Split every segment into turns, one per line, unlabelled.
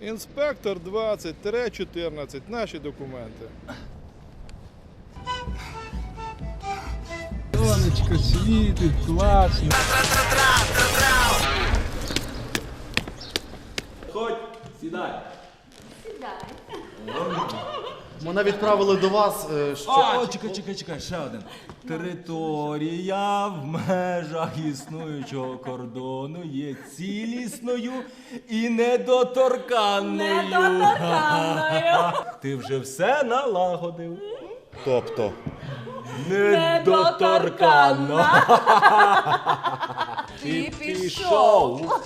Інспектор 20-14. Наші документи.
Сонечко світить, класно.
Ходь, сідай.
Мене відправили до вас, е, що.
О, чекай, чекай, чекай, ще один. Територія в межах існуючого кордону є цілісною і недоторканною.
Недоторканною.
Ти вже все налагодив.
Тобто.
Недоторканно.
Ти пішов.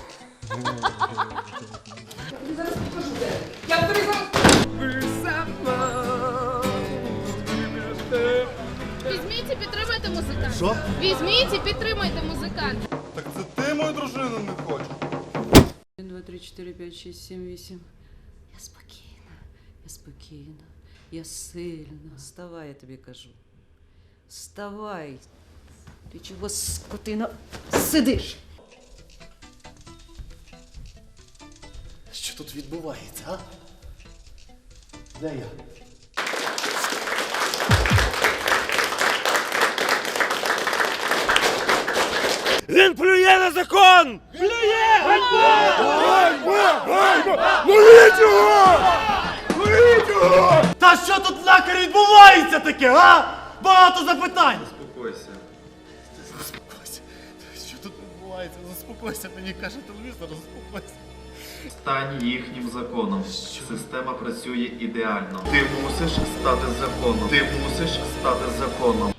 Що?
Візьміть і підтримайте музикантів.
Так це ти мою дружину не хочеш.
1, 2, 3, 4, 5, 6, 7, 8. Я спокійна, я спокійна, я сильна. Вставай, я тобі кажу. Вставай. Ти чого, скотина, сидиш?
Що тут відбувається, а? Де я?
Він плює на закон!
Та що тут нахер відбувається таке, а? Багато запитань! Заспокойся. Заспокойся. Що тут відбувається? Заспокойся, мені каже телевізор, заспокойся.
Стань їхнім законом. Система працює ідеально. Ти мусиш стати законом. Ти мусиш стати законом.